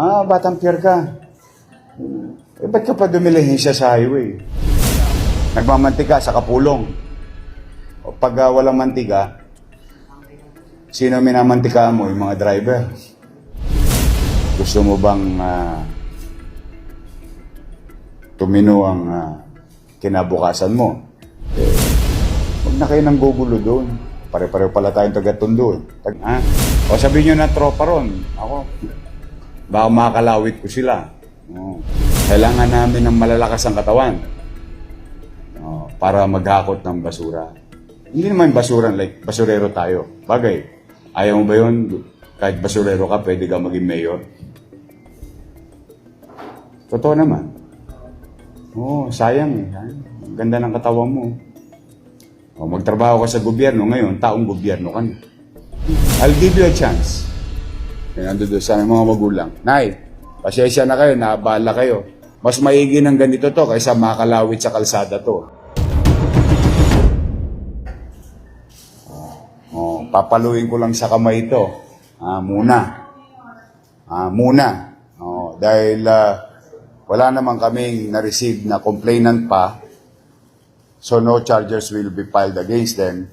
Ah, batang pier ka. Eh, ba't ka pa dumilihensya sa highway? Nagmamantika sa kapulong. O pag ah, walang mantika, sino minamantika mo? Yung mga driver. Gusto mo bang ah, tumino ang ah, kinabukasan mo? Eh, huwag na kayo nang gugulo doon. Pare-pareho pala tayong taga-tondo. Tag, ha? O sabihin nyo na tropa ron. Ako, baka makakalawit ko sila. Oo. Kailangan namin ng malalakas ang katawan Oo, para maghakot ng basura. Hindi naman basura like basurero tayo. Bagay, ayaw mo ba yun? Kahit basurero ka, pwede ka maging mayor. Totoo naman. Oo, sayang eh. Ang ganda ng katawan mo. O, magtrabaho ka sa gobyerno ngayon, taong gobyerno ka na. I'll give you a chance. Nandun doon sa mga magulang. Nay, pasensya na kayo, naabala kayo. Mas maigi ng ganito to kaysa makalawit sa kalsada to. Oh, papaluin ko lang sa kamay ito. Ah, muna. Ah, muna. Oh, dahil ah, wala naman kaming na-receive na complainant pa. So no charges will be filed against them.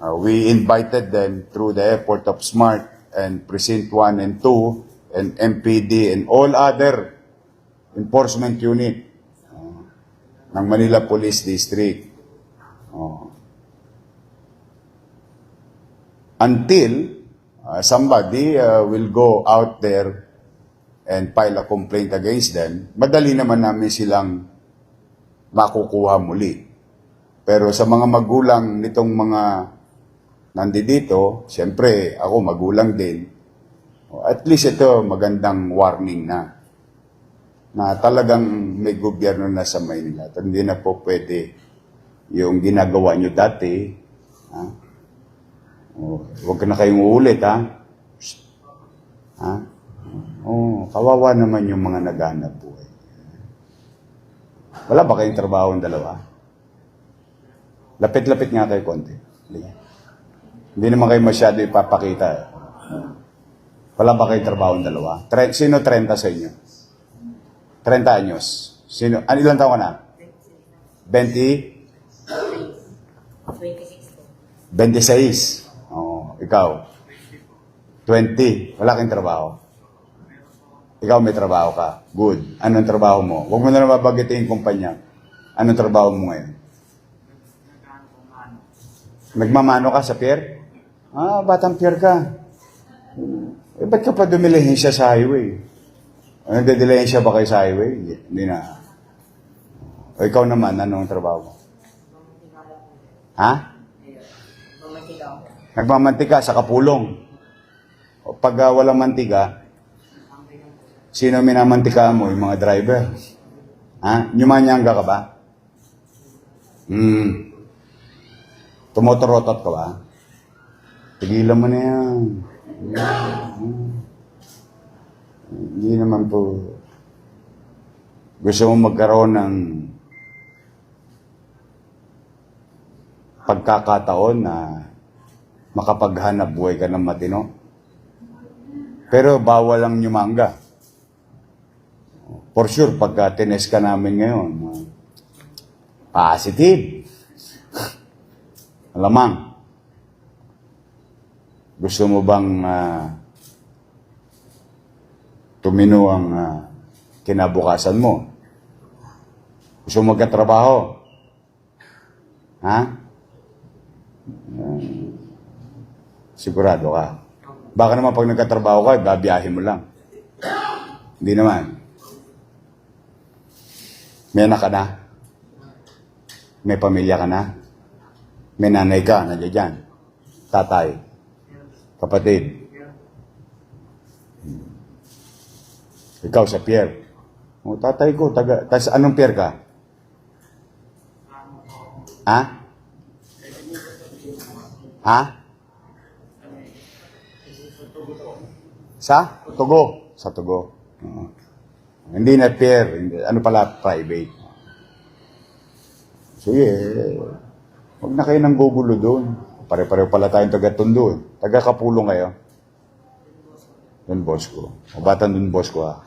Uh, we invited them through the airport of Smart and Precinct 1 and 2 and MPD and all other enforcement unit uh, ng Manila Police District. Uh, until uh, somebody uh, will go out there and file a complaint against them, madali naman namin silang makukuha muli. Pero sa mga magulang nitong mga nandito, siyempre ako magulang din. At least ito magandang warning na na talagang may gobyerno na sa Maynila. At hindi na po pwede yung ginagawa nyo dati. Ha? Oh, huwag na kayong uulit, ha? Ha? Oh, kawawa naman yung mga naghanap buhay. Wala ba kayong trabaho ang dalawa? Lapit-lapit nga kayo konti. Halika. Hindi naman kayo masyado ipapakita. eh. Wala ba kayong trabaho ang dalawa? Tre- sino 30 sa inyo? 30 anyos. Sino? Ano ilang taon ka na? 20? 26. Oo, ikaw? 20. Wala kang trabaho. Ikaw may trabaho ka. Good. Anong trabaho mo? Huwag mo na naman babagitin yung kumpanya. Anong trabaho mo ngayon? Nagmamano ka sa pier? Ah, batang pier ka. Eh, ba't ka pa dumilihensya sa highway? Ano, didilihensya ba kayo sa highway? Hindi na. O ikaw naman, anong trabaho mo? Ha? Nagmamantika sa kapulong. O pag ah, walang mantika, sino minamantika mo? Yung mga driver. Ha? Nyumanyanga ka ba? Hmm. Tumotorotot ka ba? Tigilan mo na yan. Hindi naman po. Gusto mo magkaroon ng pagkakataon na makapaghanap buhay ka ng matino. Pero bawal ang nyumanga. For sure, pagka tines ka namin ngayon, positive. Alamang. Gusto mo bang ah, tumino ang ah, kinabukasan mo? Gusto mo magkatrabaho? Ha? Ah, sigurado ka. Baka naman pag nagkatrabaho ka, babiyahin mo lang. Hindi naman. May anak ka na? May pamilya ka na? May nanay ka, nandiyan dyan. Tatay. Kapatid. Ikaw sa pier. O, tatay ko, taga, tas anong pier ka? Ha? Ha? Sa? Tugo. Sa Tugo. Oo. Hindi na pier. Hindi, ano pala, private. Sige. Huwag na kayo nang gugulo doon. Pare-pareho pala tayong taga-tondo. eh. Taga-kapulong kayo. Don Bosco. O batang Don Bosco ha.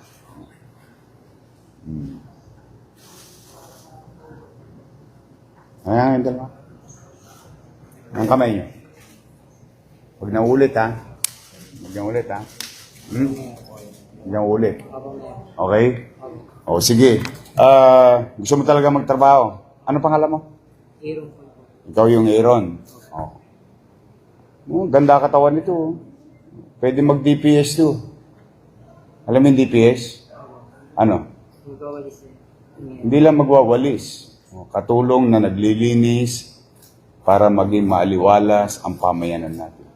Hmm. Ayan, yung dalawa. Ang kamay niyo. Huwag na ulit ha. Huwag na ulit ha. Hmm? Huwag na ulit. Okay? O sige. Ah, gusto mo talaga magtrabaho. Ano pangalan mo? Aaron. Ikaw yung Aaron. Oh. Oh, ganda katawan nito. oh. Pwede mag-DPS to. Alam mo yung DPS? Ano? Hindi lang magwawalis. Oh, Katulong na naglilinis para maging maaliwalas ang pamayanan natin.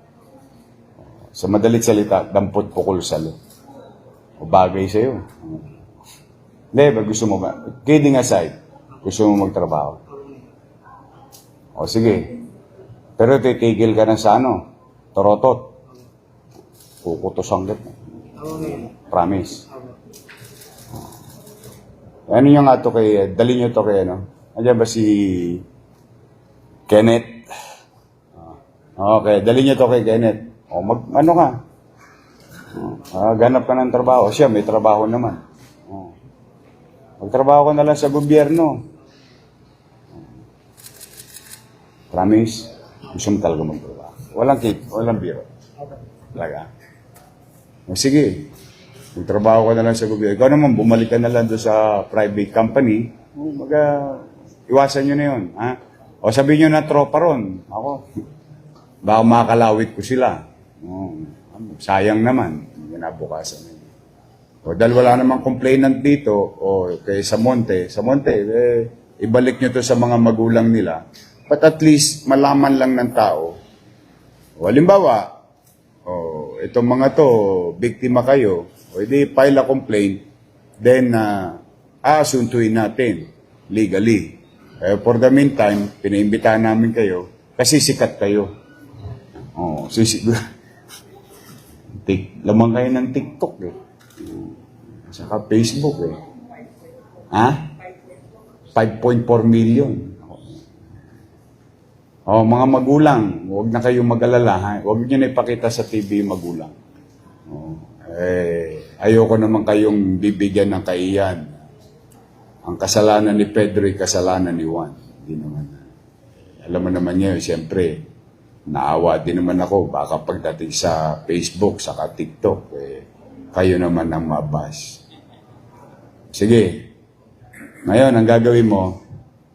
Oh, Sa madalit salita, dampot pukol salo. O bagay sa'yo. Oh. Hindi, ba gusto mo ba? Kidding aside, gusto mo magtrabaho. O sige. Pero titigil ka na sa ano? Torotot. Kukutos ang ngayon. Promise. Ano yung nga to kay, dali nyo to kay ano? Andiyan ba si Kenneth? Ah, Okay, dali nyo to kay Kenneth. O mag, ano ka? Ah, ganap ka ng trabaho. Siya, may trabaho naman. Oh. Magtrabaho ka na lang sa gobyerno. Promise? Gusto mo talaga magtrabaho. Walang cake, walang biro. Talaga. O sige, magtrabaho ka na lang sa gobyerno. Ikaw naman, bumalik ka na lang doon sa private company. O, Maga, iwasan nyo na yun. Ha? O sabihin nyo na tropa ron. Ako, baka makakalawit ko sila. O, sayang naman. Ginabukasan na. O dahil wala namang complainant dito, o kay sa Monte, sa Monte, eh, ibalik nyo to sa mga magulang nila. But at least, malaman lang ng tao. O halimbawa, Oh, itong mga to, biktima kayo, o hindi file a complaint, then uh, aasuntuin natin legally. Eh, for the meantime, pinaimbitahan namin kayo kasi sikat kayo. Oh, sisi Tik, lamang kayo ng TikTok eh. Saka Facebook eh. Ha? 5.4 million. Oh, mga magulang, huwag na kayong mag-alala. Huwag niyo na ipakita sa TV magulang. Oh, eh, ayoko naman kayong bibigyan ng kaiyan. Ang kasalanan ni Pedro ay kasalanan ni Juan. Hindi naman. Alam mo naman niya, siyempre, naawa din naman ako. Baka pagdating sa Facebook, saka TikTok, eh, kayo naman ang mabas. Sige. Ngayon, ang gagawin mo,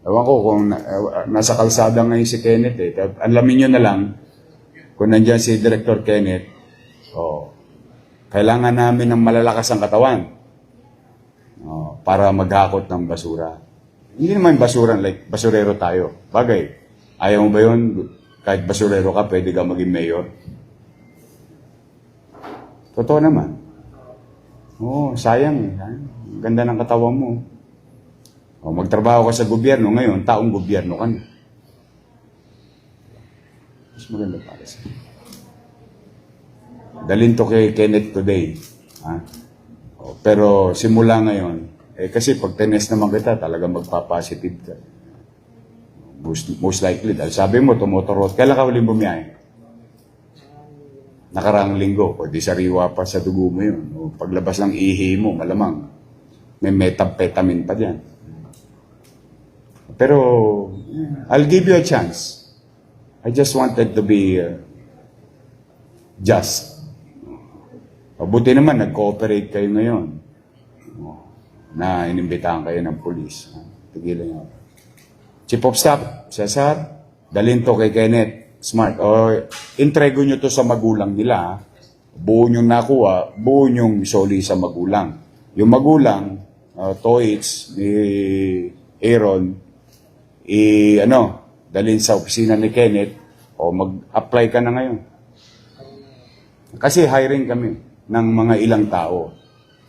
Ewan ko kung eh, nasa kalsada ngayon si Kenneth eh. Alamin nyo na lang kung nandyan si Director Kenneth. Oh, kailangan namin ng malalakas ang katawan oh, para maghakot ng basura. Hindi naman basura, like basurero tayo. Bagay, ayaw mo ba yun? Kahit basurero ka, pwede ka maging mayor. Totoo naman. Oo, oh, sayang eh. Ganda ng katawan mo. O, magtrabaho ka sa gobyerno, ngayon, taong gobyerno ka na. Mas maganda para sa Dalhin to kay Kenneth today. Ha? O, pero simula ngayon, eh kasi pag tenest naman kita, talaga magpa-positive ka. Most, most likely, dahil sabi mo, tumotorot. Kailan ka huling bumiyahe? Nakaraang linggo. O di sariwa pa sa dugo mo yun. O, paglabas ng ihi mo, malamang. May methamphetamine pa dyan. Pero, I'll give you a chance. I just wanted to be uh, just. Mabuti naman, nag-cooperate kayo ngayon. Na inimbitahan kayo ng polis. Tigilan niyo. Chief of Staff, Cesar, dalhin to kay Kenneth. Smart. O, entrego nyo to sa magulang nila. Buo nyo nakuha, buo nyo soli sa magulang. Yung magulang, uh, Toits, ni Aaron, i ano, dalhin sa opisina ni Kenneth o mag-apply ka na ngayon. Kasi hiring kami ng mga ilang tao.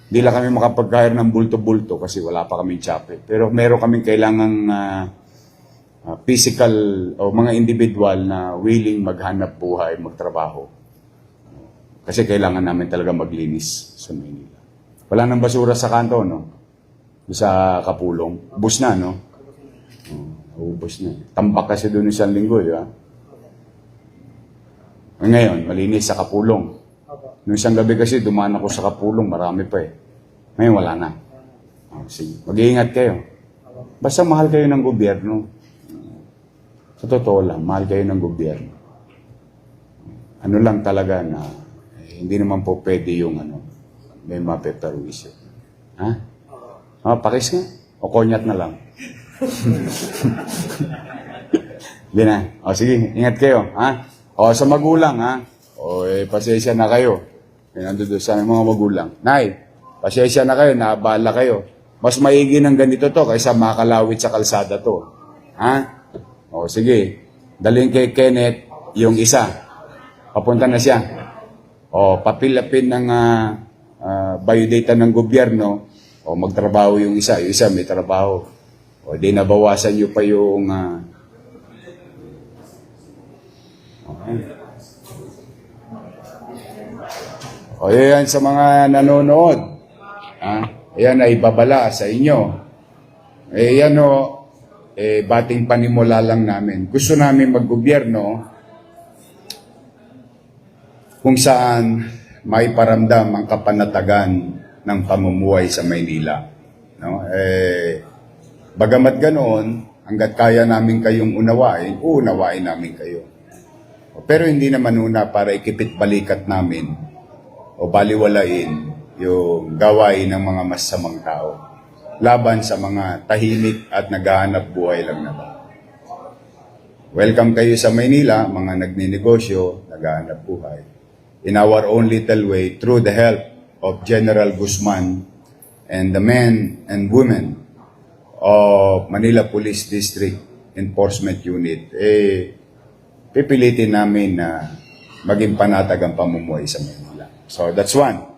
Hindi lang kami makapag-hire ng bulto-bulto kasi wala pa kaming chapel. Pero meron kaming kailangang ah, ah, physical o mga individual na willing maghanap buhay, magtrabaho. Kasi kailangan namin talaga maglinis sa Maynila. Wala nang basura sa kanto, no? Sa Kapulong. Bus na, no? Oh, ubos na. Tambak kasi doon isang linggo, di ba? Ngayon, malinis sa Kapulong. Nung isang gabi kasi, dumaan ako sa Kapulong, marami pa eh. Ngayon, wala na. Oh, sige. Mag-iingat kayo. Basta mahal kayo ng gobyerno. Sa totoo lang, mahal kayo ng gobyerno. Ano lang talaga na eh, hindi naman po pwede yung ano, may mapeperwisyo. Ha? Ah, pakis nga. O konyat na lang. Hindi na. O sige, ingat kayo. Ha? O sa magulang, ha? O eh, pasensya na kayo. Eh, nandun sa mga magulang. Nay, pasensya na kayo, naabala kayo. Mas maigi ng ganito to kaysa makalawit sa kalsada to. Ha? O sige, dalhin kay Kenneth yung isa. Papunta na siya. O papilapin ng ah, ah, biodata ng gobyerno o magtrabaho yung isa. Yung isa may trabaho. O di nabawasan nyo pa yung... ah, okay. O yan sa mga nanonood. Ah, yan ay babala sa inyo. Eh yan o, eh, bating panimula lang namin. Gusto namin maggobyerno kung saan may paramdam ang kapanatagan ng pamumuhay sa Maynila. No? Eh, bagamat ganoon, hanggat kaya namin kayong unawain, uunawain namin kayo. Pero hindi naman una para ikipit balikat namin o baliwalain yung gawain ng mga masamang tao laban sa mga tahimik at naghahanap buhay lang na tao. Welcome kayo sa Maynila, mga nagninegosyo, naghahanap buhay. In our own little way, through the help of General Guzman and the men and women of Manila Police District Enforcement Unit, eh, pipilitin namin na maging panatag ang pamumuhay sa Manila. So that's one.